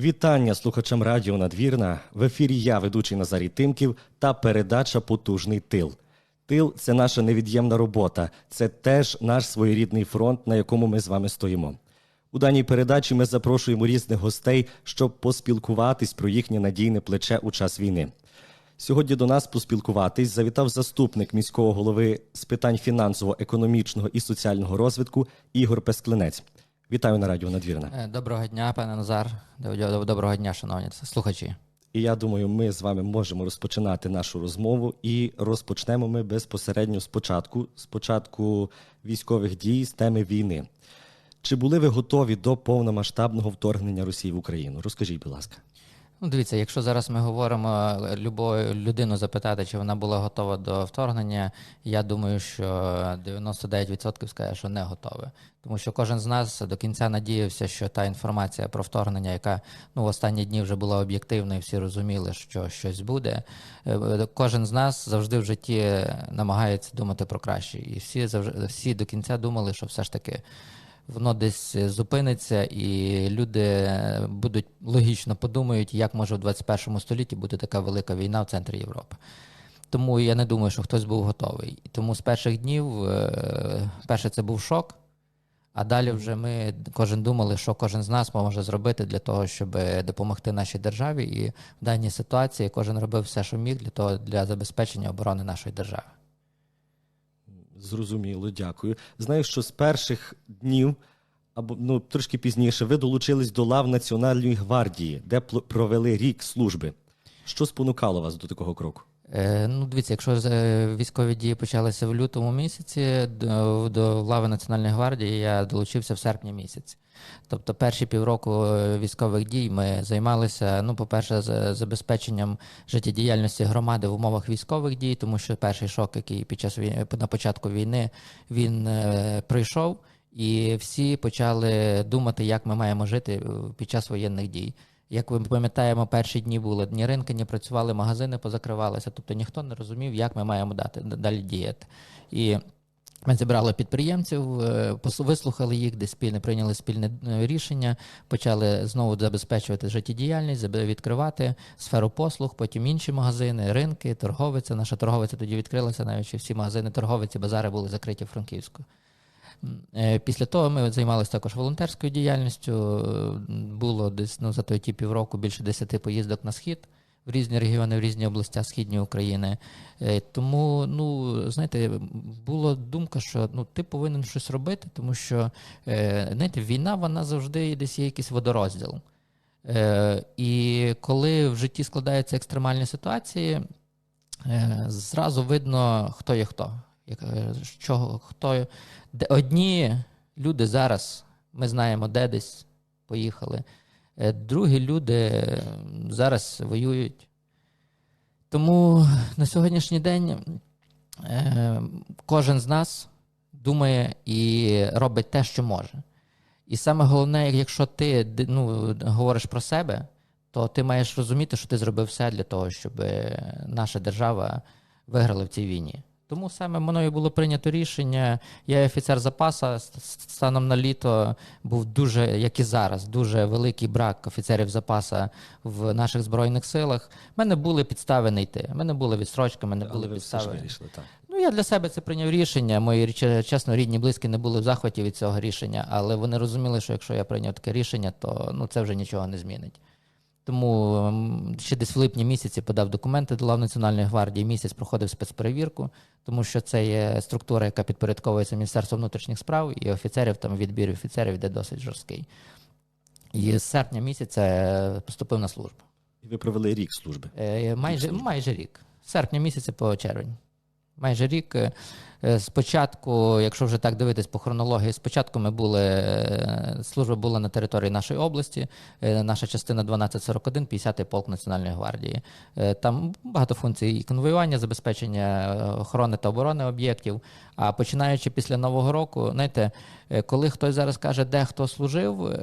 Вітання слухачам Радіо Надвірна. В ефірі я, ведучий Назарій Тимків, та передача Потужний тил. Тил це наша невід'ємна робота, це теж наш своєрідний фронт, на якому ми з вами стоїмо. У даній передачі ми запрошуємо різних гостей, щоб поспілкуватись про їхнє надійне плече у час війни. Сьогодні до нас поспілкуватись завітав заступник міського голови з питань фінансово-економічного і соціального розвитку Ігор Песклинець. Вітаю на радіо Надвірна. Е, Доброго дня, пане Назар. Доброго дня, шановні слухачі. І я думаю, ми з вами можемо розпочинати нашу розмову. І розпочнемо ми безпосередньо спочатку, спочатку військових дій з теми війни. Чи були ви готові до повномасштабного вторгнення Росії в Україну? Розкажіть, будь ласка. Ну, дивіться, якщо зараз ми говоримо е, любою людину запитати, чи вона була готова до вторгнення, я думаю, що 99% скаже, що не готові. Тому що кожен з нас до кінця надіявся, що та інформація про вторгнення, яка ну в останні дні вже була об'єктивною, всі розуміли, що щось буде. е, Кожен з нас завжди в житті намагається думати про краще, і всі завжди всі до кінця думали, що все ж таки. Воно десь зупиниться, і люди будуть логічно подумають, як може в 21 столітті бути така велика війна в центрі Європи. Тому я не думаю, що хтось був готовий. Тому з перших днів, е, перше, це був шок, а далі вже ми кожен думали, що кожен з нас може зробити для того, щоб допомогти нашій державі. І в даній ситуації кожен робив все, що міг для того для забезпечення оборони нашої держави. Зрозуміло, дякую. Знаю, що з перших днів, або ну трошки пізніше, ви долучились до лав Національної гвардії, де провели рік служби. Що спонукало вас до такого кроку? Е, Ну, дивіться, якщо е, військові дії почалися в лютому місяці, до, до лави Національної гвардії я долучився в серпні місяці. Тобто перші півроку е, військових дій ми займалися, ну, по-перше, забезпеченням життєдіяльності громади в умовах військових дій, тому що перший шок, який під час на початку війни він е, прийшов, і всі почали думати, як ми маємо жити під час воєнних дій. Як ми пам'ятаємо, перші дні були ні ринки, не працювали, магазини позакривалися. Тобто ніхто не розумів, як ми маємо дати далі діяти. І ми зібрали підприємців, е, вислухали їх, де спільне прийняли спільне е, рішення, почали знову забезпечувати життєдіяльність, відкривати сферу послуг, потім інші магазини, ринки, торговиця. Наша торговиця тоді відкрилася, навіть всі магазини торговиці, базари були закриті в Франківську. Е, Після того ми займалися також волонтерською діяльністю. Е, Було десь ну, за той ті півроку більше десяти поїздок на схід в різні регіони, в різні області Східної України. Е, Тому, ну, знаєте, була думка, що ну, ти повинен щось робити, тому що е, знаєте, війна вона завжди десь є якийсь водорозділ. Е, І коли в житті складаються екстремальні ситуації, е, зразу видно, хто є хто. Е, хто, одні люди зараз, ми знаємо, де десь поїхали, е, другі люди зараз воюють. Тому на сьогоднішній день е, кожен з нас думає і робить те, що може. І саме головне, якщо ти ну, говориш про себе, то ти маєш розуміти, що ти зробив все для того, щоб е, наша держава виграла в цій війні. Тому саме мною було прийнято рішення. Я офіцер с- станом на літо був дуже, як і зараз, дуже великий брак офіцерів запасу в наших збройних силах. У мене були підстави не йти. У мене були відстрочки, у мене були ви все ж підстави. вирішили так. Ну, я для себе це прийняв рішення. Мої чесно, рідні, близькі не були в захваті від цього рішення, але вони розуміли, що якщо я прийняв таке рішення, то ну, це вже нічого не змінить. Тому ще десь в липні місяці подав документи до лав Національної гвардії, місяць проходив спецперевірку, тому що це є структура, яка підпорядковується Міністерству внутрішніх справ, і офіцерів там відбір офіцерів йде досить жорсткий. І з серпня місяця е, поступив на службу. І ви провели рік служби. Е, Майже, служби. майже рік. З серпня місяця по червень. Майже рік. Е, Спочатку, якщо вже так дивитись по хронології, спочатку ми були, е, служба була на території нашої області, е, наша частина 1241, 50-й полк Національної гвардії. Там багато функцій і конвоювання, забезпечення охорони та оборони об'єктів. А починаючи після Нового року, знаєте, коли хтось зараз каже, де хто служив,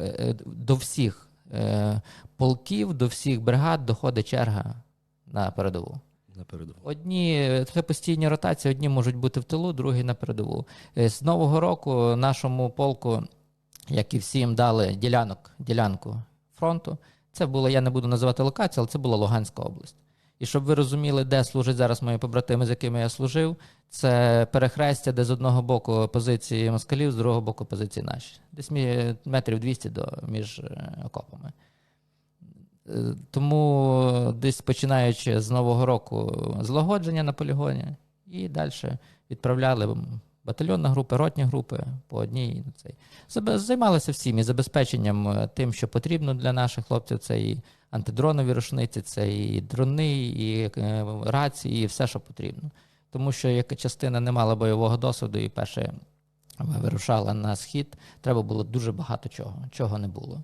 до всіх полків, до всіх бригад доходить черга на передову. На передову. Одні це постійні ротації, одні можуть бути в тилу, другі на передову. Е, З нового року нашому полку, як і всім, дали ділянок, ділянку фронту. Це було, я не буду називати локацію, але це була Луганська область. І щоб ви розуміли, де служать зараз мої побратими, з якими я служив, це перехрестя, де з одного боку позиції москалів, з другого боку позиції наші. Десь метрів 200 до, між е, окопами. Е, Тому десь починаючи з Нового року злагодження на полігоні, і далі відправляли батальйонні групи, ротні групи по одній. ну, Цей. Займалися всім і забезпеченням е, тим, що потрібно для наших хлопців. Це і антидронові рушниці, це і дрони, і е, рації, і все, що потрібно. Тому що як частина не мала бойового досвіду, і перше вирушала на схід, треба було дуже багато чого, чого не було.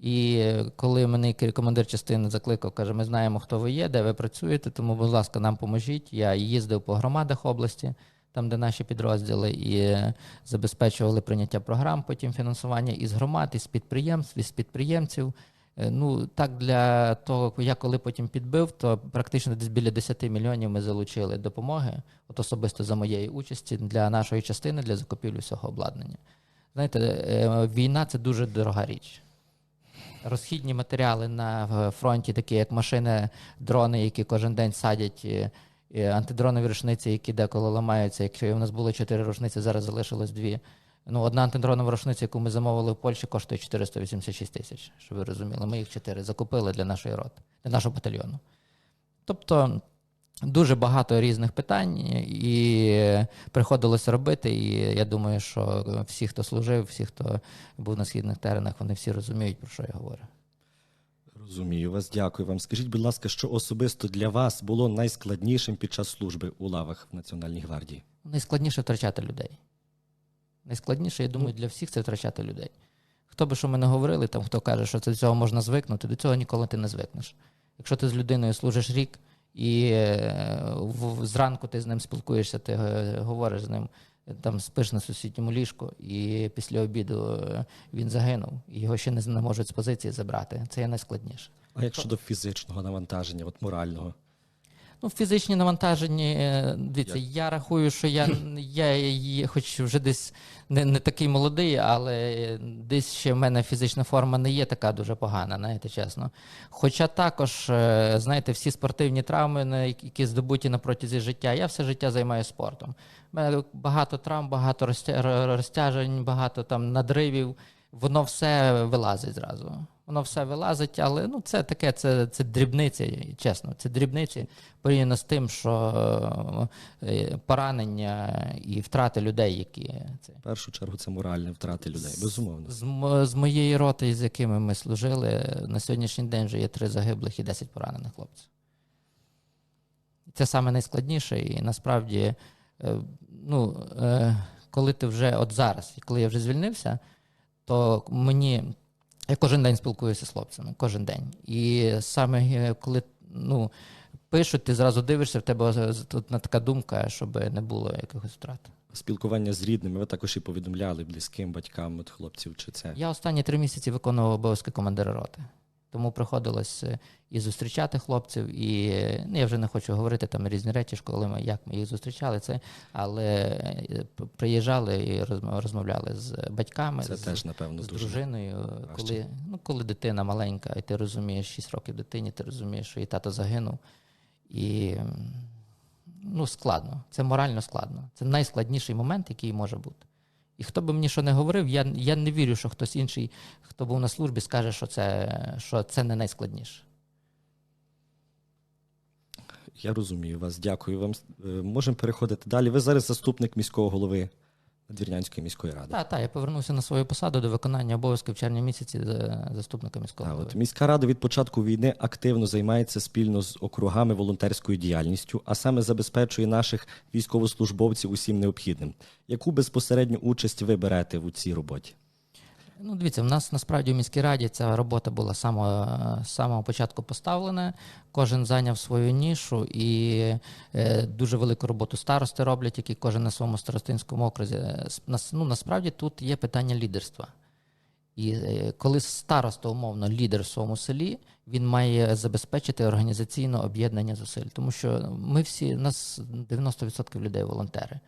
І е, коли мене командир частини закликав, каже: ми знаємо, хто ви є, де ви працюєте, тому, будь ласка, нам поможіть. Я їздив по громадах області, там, де наші підрозділи, і е, забезпечували прийняття програм, потім фінансування із громад, із підприємств, із підприємців. Е, Ну, так для того, я коли потім підбив, то практично десь біля 10 мільйонів ми залучили допомоги, от особисто за моєї участі, для нашої частини, для закупівлі всього обладнання. Знаєте, війна це дуже дорога річ. Розхідні матеріали на фронті, такі як машини, дрони, які кожен день садять, е, антидронові рушниці, які деколи ламаються. Якщо у нас було чотири рушниці, зараз залишилось дві. Ну, одна антидронова рушниця, яку ми замовили в Польщі, коштує 486 тисяч, щоб ви розуміли. Ми їх чотири закупили для нашої роти, для нашого батальйону. Тобто дуже багато різних питань, і приходилося робити. І я думаю, що всі, хто служив, всі, хто був на східних теренах, вони всі розуміють, про що я говорю. Розумію вас, дякую вам. Скажіть, будь ласка, що особисто для вас було найскладнішим під час служби у лавах в Національній гвардії? Найскладніше втрачати людей. Найскладніше, я думаю, для всіх це втрачати людей. Хто би що ми не говорили, там хто каже, що це до цього можна звикнути, до цього ніколи ти не звикнеш. Якщо ти з людиною служиш рік і е, в- зранку ти з ним спілкуєшся, ти е, говориш з ним, е, там спиш на сусідньому ліжку, і після обіду він загинув, і його ще не можуть з позиції забрати. Це є найскладніше. А як щодо фізичного навантаження, от морального? Ну, фізичні навантажені, е, дивіться, я рахую, що я, я, є- хоч вже десь не, не такий молодий, але десь ще в мене фізична форма не є така дуже погана, знаєте, чесно. Хоча також, е, знаєте, всі спортивні травми, які здобуті на протязі життя, я все життя займаюся спортом. У мене багато травм, багато розтяжень, багато там надривів. Воно все вилазить зразу. Воно все вилазить, але ну це таке, це, це дрібниці, чесно, це дрібниці порівняно з тим, що е, поранення і втрати людей, які це. В першу чергу це моральне втрати людей, безумовно. З, з моєї роти, з якими ми служили, на сьогоднішній день вже є три загиблих і 10 поранених хлопців. Це саме найскладніше, і насправді, е, ну, е, коли ти вже от зараз, коли я вже звільнився, то мені я кожен день спілкуюся з хлопцями, кожен день. І саме е, коли ну, пишуть, ти зразу дивишся, в тебе з- тут на така думка, щоб не було якихось втрат. Спілкування з рідними, ви також і повідомляли близьким батькам от хлопців, чи це Я останні три місяці виконував обов'язки командира роти. Тому приходилось е, і зустрічати хлопців, і ну, я вже не хочу говорити там різні речі, коли ми як ми їх зустрічали, це, але е, приїжджали і розм- розмовляли з батьками, це з, теж напевно з дуже дружиною. Коли, ну, коли дитина маленька, і ти розумієш 6 років дитині, ти розумієш, що її тато загинув. І ну, складно. Це морально складно. Це найскладніший момент, який може бути. І хто би мені що не говорив, я, я не вірю, що хтось інший, хто був на службі, скаже, що це, що це не найскладніше. Я розумію вас. Дякую вам. Е, Можемо переходити далі. Ви зараз заступник міського голови Надвірнянської міської ради. Так, так, я повернувся на свою посаду до виконання обов'язків в червні місяці заступника міського голови. от міська рада від початку війни активно займається спільно з округами волонтерською діяльністю, а саме забезпечує наших військовослужбовців усім необхідним. Яку безпосередню участь ви берете в цій роботі? Ну, дивіться, в нас насправді в міській раді ця робота була з самого, самого початку поставлена. Кожен зайняв свою нішу і е, дуже велику роботу старости роблять, які кожен на своєму старостинському окрузі. Е, Ну, насправді тут є питання лідерства. І е, коли староста, умовно, лідер в своєму селі, він має забезпечити організаційне об'єднання зусиль. Тому що ми всі, у нас 90% людей волонтери.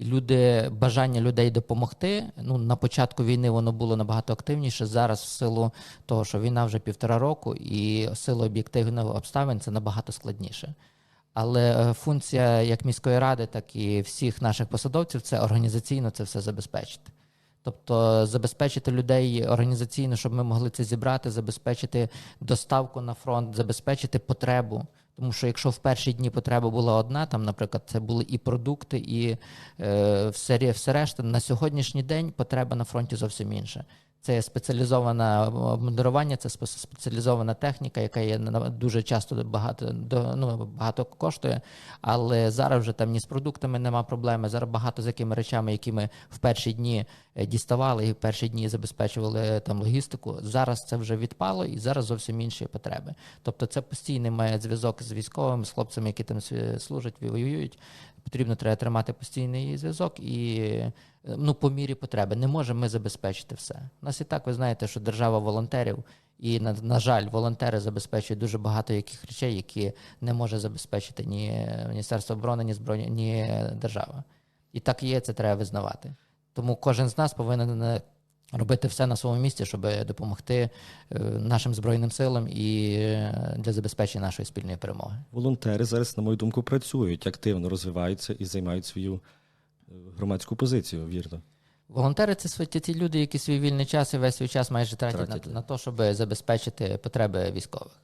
Люди, бажання людей допомогти. Ну на початку війни воно було набагато активніше. Зараз, в силу того, що війна вже півтора року, і в силу об'єктивних обставин це набагато складніше. Але е, функція як міської ради, так і всіх наших посадовців це організаційно це все забезпечити. Тобто забезпечити людей організаційно, щоб ми могли це зібрати, забезпечити доставку на фронт, забезпечити потребу. Тому що якщо в перші дні потреба була одна, там, наприклад, це були і продукти, і е, все, все решта, на сьогоднішній день потреба на фронті зовсім інша. Це спеціалізоване обмундирування, це спе- спеціалізована техніка, яка є дуже часто багато, до- ну, багато коштує. Але зараз вже там ні з продуктами нема проблеми. Зараз багато з якими речами, які ми в перші дні е, діставали і в перші дні забезпечували е, там логістику. Зараз це вже відпало, і зараз зовсім інші потреби. Тобто, це постійний має зв'язок з військовими, з хлопцями, які там служать, воюють. Потрібно треба тримати постійний зв'язок і ну, по мірі потреби. Не можемо ми забезпечити все. У нас і так ви знаєте, що держава волонтерів, і на, на жаль, волонтери забезпечують дуже багато яких речей, які не може забезпечити ні Міністерство оборони, ні збройні, ні держава. І так є, це треба визнавати. Тому кожен з нас повинен е, робити все на своєму місці, щоб допомогти е, нашим збройним силам і е, для забезпечення нашої спільної перемоги. Волонтери зараз, на мою думку, працюють, активно розвиваються і займають свою е, громадську позицію, вірно. Волонтери це ті люди, які свій вільний час і весь свій час майже тратять, Тратять, на, на те, щоб забезпечити потреби військових.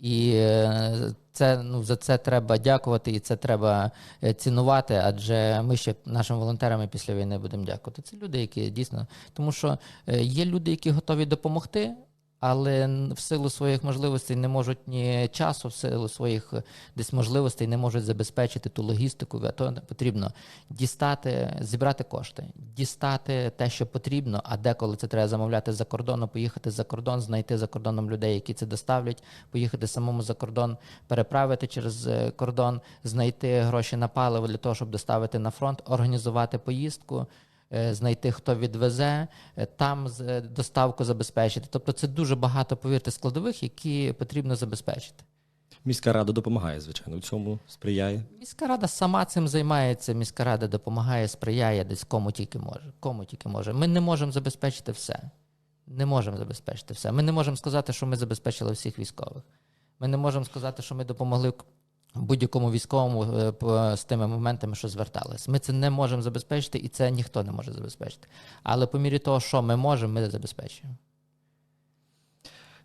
І е, це ну за це треба дякувати, і це треба е, цінувати. Адже ми ще нашим волонтерам після війни будемо дякувати. Це люди, які дійсно, тому що е, є люди, які готові допомогти. Але в силу своїх можливостей не можуть ні часу, в силу своїх е, десь можливостей не можуть забезпечити ту логістику. А то потрібно дістати, зібрати кошти, дістати те, що потрібно. А деколи це треба замовляти за кордону, поїхати за кордон, знайти за кордоном людей, які це доставлять, поїхати самому за кордон, переправити через е, кордон, знайти гроші на паливо для того, щоб доставити на фронт, організувати поїздку знайти, хто відвезе, е, там е, доставку забезпечити. Тобто це дуже багато, повірте, складових, які потрібно забезпечити. Міська рада допомагає, звичайно, у цьому сприяє. Міська рада сама цим займається. Міська рада допомагає, сприяє десь кому тільки може. Кому тільки може. Ми не можемо забезпечити все. Не можемо забезпечити все. Ми не можемо сказати, що ми забезпечили всіх військових. Ми не можемо сказати, що ми допомогли будь-якому військовому е, з тими моментами, що звертались. Ми це не можемо забезпечити, і це ніхто не може забезпечити. Але по мірі того, що ми можемо, ми забезпечуємо.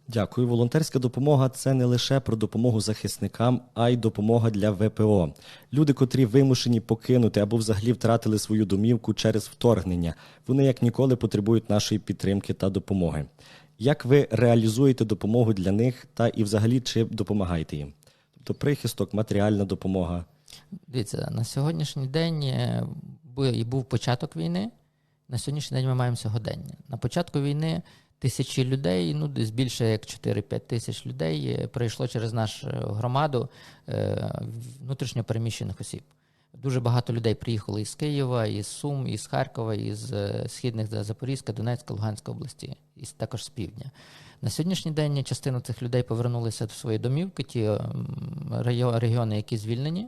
Дякую. Волонтерська допомога це не лише про допомогу захисникам, а й допомога для ВПО. Люди, котрі вимушені покинути або взагалі втратили свою домівку через вторгнення, вони як ніколи потребують нашої підтримки та допомоги. Як ви реалізуєте допомогу для них та і взагалі чи допомагаєте їм? Тобто прихисток, матеріальна допомога. Дивіться, на сьогоднішній день е, і був початок війни. На сьогоднішній день ми маємо сьогодення. На початку війни тисячі людей, ну десь більше як 4-5 тисяч людей е, пройшло через нашу громаду е, внутрішньо переміщених осіб. Дуже багато людей приїхало із Києва, із Сум, із Харкова, із східних за- Запорізька, Донецька, Луганська області, і також з півдня. На сьогоднішній день частина цих людей повернулися в свої домівки, ті ем, регіони, які звільнені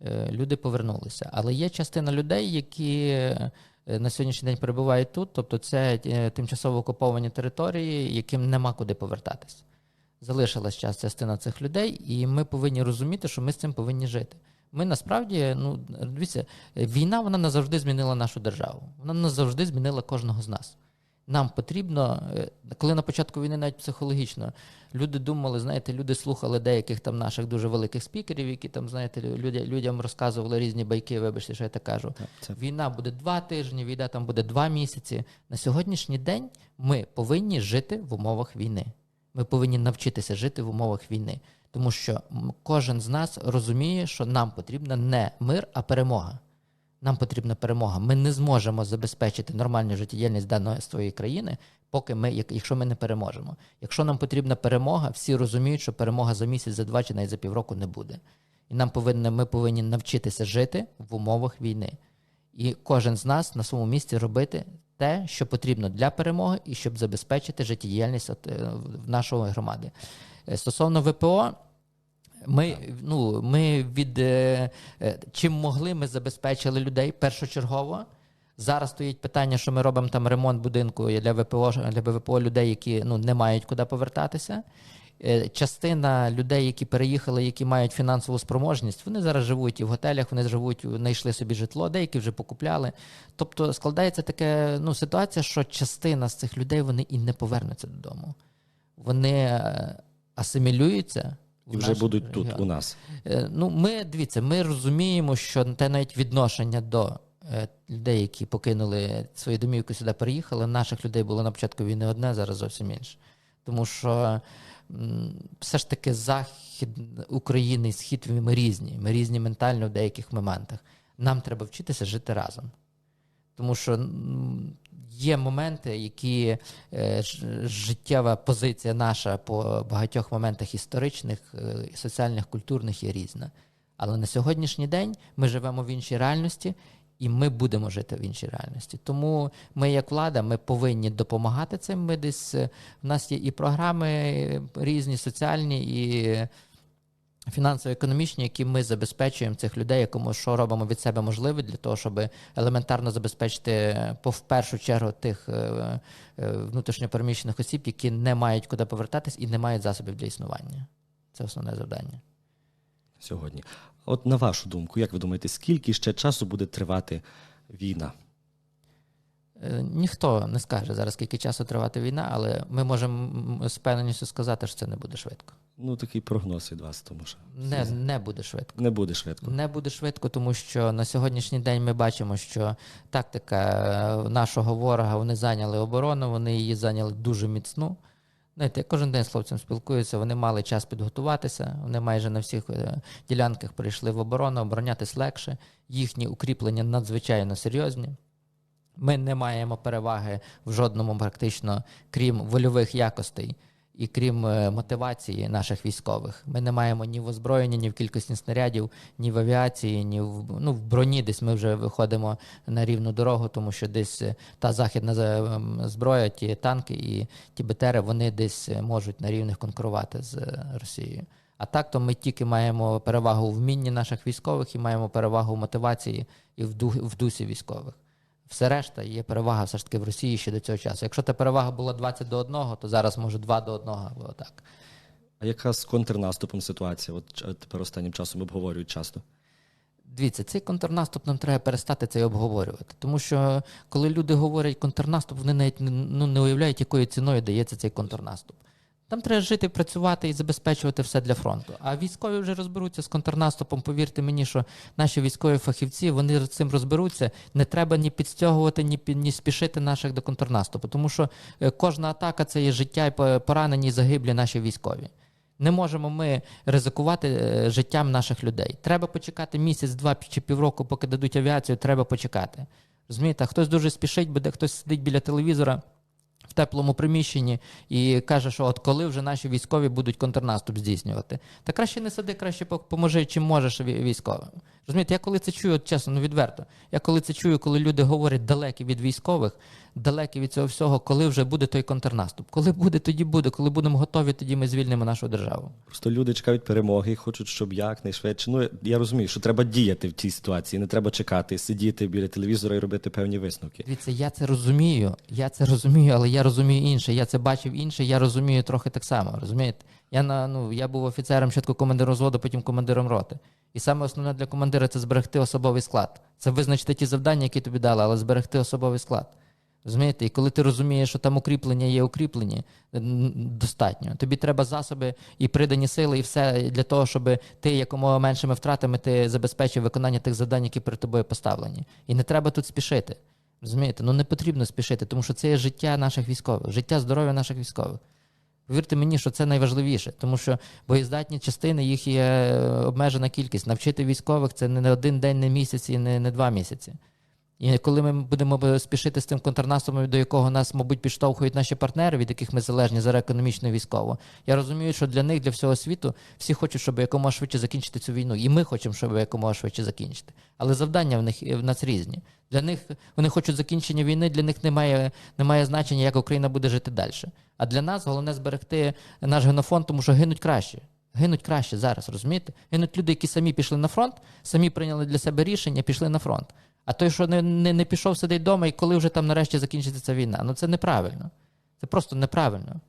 е, люди повернулися. Але є частина людей, які е, на сьогоднішній день перебувають тут, тобто це е, тимчасово окуповані території, яким нема куди повертатись. Залишилась час частина цих людей, і ми повинні розуміти, що ми з цим повинні жити. Ми насправді, ну дивіться, війна вона назавжди змінила нашу державу. Вона назавжди змінила кожного з нас. Нам потрібно, е, коли на початку війни навіть психологічно люди думали, знаєте, люди слухали деяких там наших дуже великих спікерів, які там, знаєте, люди, людям розказували різні байки, вибачте, що я так кажу. Це Війна буде два тижні, війна там буде два місяці. На сьогоднішній день ми повинні жити в умовах війни. Ми повинні навчитися жити в умовах війни. Тому що кожен з нас розуміє, що нам потрібна не мир, а перемога. Нам потрібна перемога. Ми не зможемо забезпечити нормальну життєдіяльність даної своєї країни, поки ми, як- якщо ми не переможемо. Якщо нам потрібна перемога, всі розуміють, що перемога за місяць, за два чи навіть за півроку не буде. І нам повинні, ми повинні навчитися жити в умовах війни. І кожен з нас на своєму місці робити те, що потрібно для перемоги, і щоб забезпечити життєдіяльність е, нашої громади. Е, Стосовно ВПО, Ми, ну, ми від е, е, чим могли, ми забезпечили людей першочергово. Зараз стоїть питання, що ми робимо там ремонт будинку для ВПО, для ВПО людей, які ну, не мають куди повертатися. Е, Частина людей, які переїхали, які мають фінансову спроможність, вони зараз живуть і в готелях, вони живуть, знайшли собі житло, деякі вже покупляли. Тобто складається така ну, ситуація, що частина з цих людей вони і не повернуться додому. Вони асимілюються. І вже будуть тут, у нас. Е, Ну, ми дивіться, ми розуміємо, що те навіть відношення до е, людей, які покинули свої домівки сюди, переїхали. Наших людей було на початку війни одне, зараз зовсім інше. Тому що все ж таки захід України і схід ми різні. Ми різні ментально в деяких моментах. Нам треба вчитися жити разом. Тому що є моменти, які е, життєва позиція наша по багатьох моментах історичних, е, соціальних, культурних є різна. Але на сьогоднішній день ми живемо в іншій реальності, і ми будемо жити в іншій реальності. Тому ми, як влада, ми повинні допомагати цим. Ми десь е, в нас є і програми різні, соціальні, і фінансово-економічні, які ми забезпечуємо цих людей, якому що робимо від себе можливе для того, щоб елементарно забезпечити е, по в першу чергу тих е, е, внутрішньопереміщених осіб, які не мають куди повертатись і не мають засобів для існування. Це основне завдання. сьогодні. От на вашу думку, як ви думаєте, скільки ще часу буде тривати війна? Ніхто не скаже зараз, скільки часу тривати війна, але ми можемо з певненістю сказати, що це не буде швидко. Ну, такий прогноз від вас, тому що Не, не буде швидко. не буде швидко. Не буде швидко, тому що на сьогоднішній день ми бачимо, що тактика е, нашого ворога вони зайняли оборону, вони її зайняли дуже міцну. Знаєте, я кожен день з хлопцем спілкуюся, вони мали час підготуватися, вони майже на всіх е, ділянках прийшли в оборону, оборонятись легше. Їхні укріплення надзвичайно серйозні. Ми не маємо переваги в жодному практично, крім вольових якостей і крім е, мотивації наших військових. Ми не маємо ні в озброєнні, ні в кількості снарядів, ні в авіації, ні в ну, в броні. Десь ми вже виходимо на рівну дорогу, тому що десь е, та західна ем, зброя, ті танки і ті БТРи, вони десь е, можуть на рівних конкурувати з е, Росією. А так то ми тільки маємо перевагу в вмінні наших військових і маємо перевагу в мотивації і в дусі військових. Все решта є перевага все ж таки в Росії ще до цього часу. Якщо та перевага була 20 до 1, то зараз може 2 до 1 або так. А яка з контрнаступом ситуація? От тепер останнім часом обговорюють часто. Дивіться, цей контрнаступ нам треба перестати це обговорювати. Тому що коли люди говорять контрнаступ, вони навіть ну, не уявляють, якою ціною дається цей контрнаступ. Там треба жити, працювати і забезпечувати все для фронту. А військові вже розберуться з контрнаступом. Повірте мені, що наші військові фахівці вони з цим розберуться. Не треба ні підстягувати, ні, ні спішити наших до контрнаступу. Тому що е, кожна атака це є життя і поранені і загиблі наші військові. Не можемо ми ризикувати е, життям наших людей. Треба почекати місяць, два чи півроку, поки дадуть авіацію, треба почекати. Розумієте, хтось дуже спішить, буде хтось сидить біля телевізора в теплому приміщенні і каже, що от коли вже наші військові будуть контрнаступ здійснювати. Та краще не сиди, краще по- поможи, чим можеш військовим. Розумієте, я коли це чую, от чесно, ну відверто. Я коли це чую, коли люди говорять далекі від військових, далекі від цього всього, коли вже буде той контрнаступ. Коли буде, тоді буде. Коли будемо готові, тоді ми звільнимо нашу державу. Просто люди чекають перемоги хочуть, щоб якнайшвидше. Ну, я розумію, що треба діяти в цій ситуації, не треба чекати, сидіти біля телевізора і робити певні висновки. Дивіться, я це розумію. Я це розумію, але я розумію інше. Я це бачив інше, я розумію трохи так само. Розумієте? Я на ну я був офіцером спочатку командиром взводу, потім командиром роти. І саме основне для командира це зберегти особовий склад. Це визначити ті завдання, які тобі дали, але зберегти особовий склад. Розумієте, і коли ти розумієш, що там укріплення є укріплені, достатньо. Тобі треба засоби і придані сили, і все для того, щоб ти якомога меншими втратами ти забезпечив виконання тих завдань, які перед тобою поставлені. І не треба тут спішити. Розумієте? Ну не потрібно спішити, тому що це є життя наших військових, життя здоров'я наших військових. Повірте мені, що це найважливіше, тому що боєздатні частини, їх є е, обмежена кількість. Навчити військових це не один день, не місяць і не, не два місяці. І коли ми будемо спішити з тим контрнаступом, до якого нас, мабуть, підштовхують наші партнери, від яких ми залежні зараз економічно і військово, я розумію, що для них, для всього світу, всі хочуть, щоб якомога швидше закінчити цю війну. І ми хочемо, щоб якомога швидше закінчити. Але завдання в них в нас різні. Для них вони хочуть закінчення війни, для них немає, немає значення, як Україна буде жити далі. А для нас головне зберегти наш генофонд, тому що гинуть краще. Гинуть краще зараз, розумієте? Гинуть люди, які самі пішли на фронт, самі прийняли для себе рішення, пішли на фронт. А той, що не, не, не пішов, сидить вдома, і коли вже там нарешті закінчиться ця війна. Ну це неправильно. Це просто неправильно.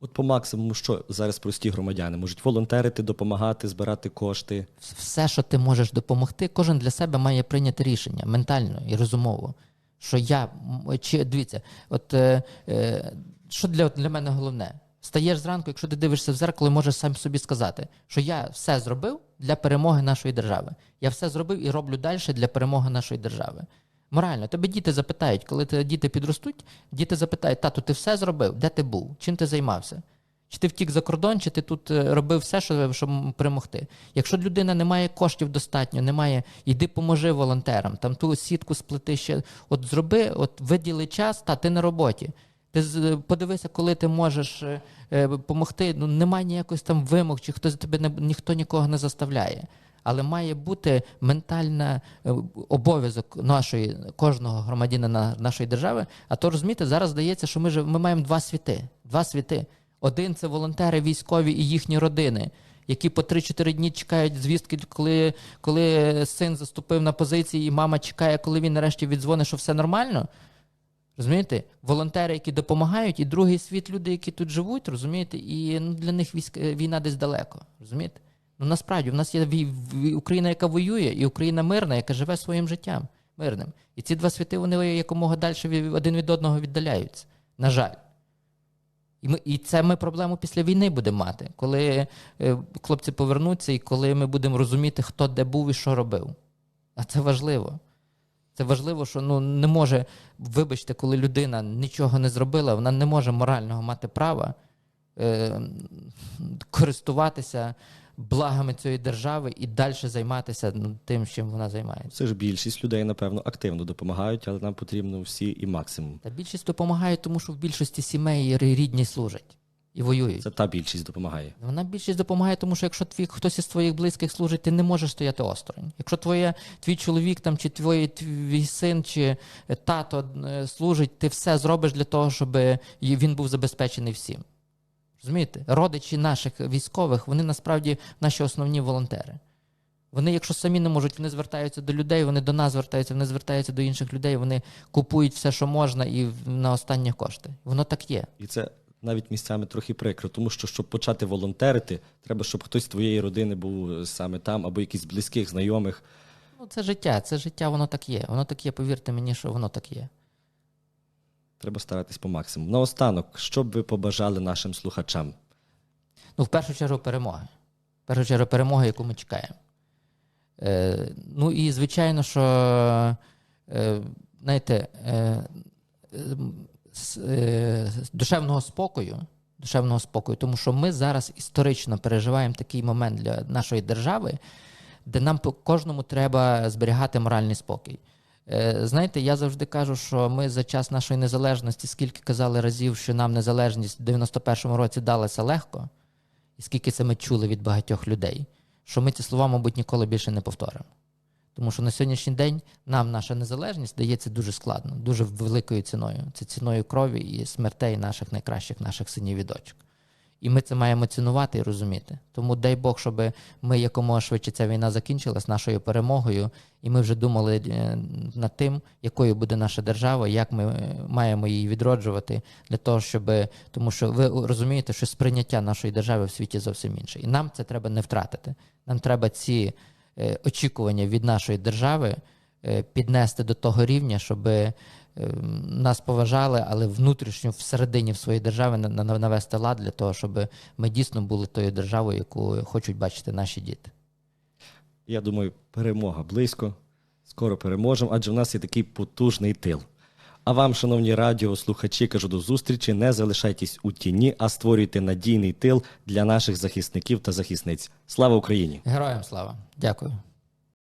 От по максимуму, що зараз прості громадяни можуть волонтерити, допомагати, збирати кошти. все, що ти можеш допомогти, кожен для себе має прийняти рішення ментально і розумово. Що я чи дивіться, от е, е, що для, для мене головне? Стаєш зранку, якщо ти дивишся в зеркало, і можеш сам собі сказати, що я все зробив для перемоги нашої держави. Я все зробив і роблю далі для перемоги нашої держави. Морально, тебе діти запитають, коли ти, діти підростуть, діти запитають, тату, ти все зробив? Де ти був? Чим ти займався? Чи ти втік за кордон, чи ти тут е, робив все, що, щоб перемогти? Якщо людина не має коштів достатньо, немає, йди поможи волонтерам, там ту сітку сплети ще. От зроби, от виділи час, та ти на роботі. Ти з- подивися, коли ти можеш е, е, допомогти. Ну немає ніякось там вимог, чи хтось тебе не ніхто нікого не заставляє. Але має бути ментальна е, обов'язок нашої кожного громадянина нашої держави. А то розумієте, зараз здається, що ми ж ми маємо два світи. Два світи. Один це волонтери військові і їхні родини, які по 3-4 дні чекають звістки, коли, коли син заступив на позиції, і мама чекає, коли він нарешті віддзвонить, що все нормально. Розумієте? Волонтери, які допомагають, і другий світ люди, які тут живуть, розумієте, і ну, для них військ, війна десь далеко. Розумієте? Ну насправді в нас є Україна, яка воює, і Україна мирна, яка живе своїм життям мирним. І ці два світи вони якомога далі один від одного віддаляються. На жаль. І, ми, і це ми проблему після війни будемо мати, коли е, хлопці повернуться, і коли ми будемо розуміти, хто де був і що робив. А це важливо. Це важливо, що ну не може, вибачте, коли людина нічого не зробила, вона не може морального мати права е, користуватися благами цієї держави і далі займатися ну, тим, чим вона займається. Це ж більшість людей, напевно, активно допомагають, але нам потрібно всі і максимум. Та більшість допомагає, тому що в більшості сімей рідні служать і воюють. Це та більшість допомагає. Вона більшість допомагає, тому що якщо твій хтось із твоїх близьких служить, ти не можеш стояти осторонь. Якщо твоє, твій чоловік там, чи твій, твій син, чи тато е, служить, ти все зробиш для того, щоб він був забезпечений всім. Розумієте? Родичі наших військових, вони насправді наші основні волонтери. Вони, якщо самі не можуть, вони звертаються до людей, вони до нас звертаються, вони звертаються до інших людей, вони купують все, що можна, і на останні кошти. Воно так є. І це навіть місцями трохи прикро, тому що щоб почати волонтерити, треба, щоб хтось з твоєї родини був саме там, або якісь близьких, знайомих. Ну, це життя, це життя, воно так є. Воно так є, повірте мені, що воно так є. Треба старатись по максимуму. Наостанок, що б ви побажали нашим слухачам? Ну, в першу чергу, перемоги. В першу чергу, перемоги, яку ми чекаємо. Е, ну і звичайно, що е, знаєте, е, е, душевного спокою, душевного спокою, тому що ми зараз історично переживаємо такий момент для нашої держави, де нам по кожному треба зберігати моральний спокій. Е, Знаєте, я завжди кажу, що ми за час нашої незалежності, скільки казали разів, що нам незалежність в 91-му році далася легко, і скільки це ми чули від багатьох людей, що ми ці слова, мабуть, ніколи більше не повторимо. Тому що на сьогоднішній день нам наша незалежність дається дуже складно, дуже великою ціною. Це ціною крові і смертей наших найкращих наших синів і дочок. І ми це маємо цінувати і розуміти. Тому дай Бог, щоб ми якомога швидше ця війна закінчилась нашою перемогою, і ми вже думали е, над тим, якою буде наша держава, як ми е, маємо її відроджувати для того, щоб тому, що ви розумієте, що сприйняття нашої держави в світі зовсім інше, і нам це треба не втратити. Нам треба ці очікування від нашої держави е, піднести до того рівня, щоб е, нас поважали, але внутрішньо всередині в своїй на- навести лад для того, щоб ми дійсно були тою державою, яку хочуть бачити наші діти. Я думаю, перемога близько. Скоро переможемо, адже в нас є такий потужний тил. А вам, шановні радіослухачі, кажу до зустрічі. Не залишайтесь у тіні, а створюйте надійний тил для наших захисників та захисниць. Слава Україні! Героям слава! Дякую.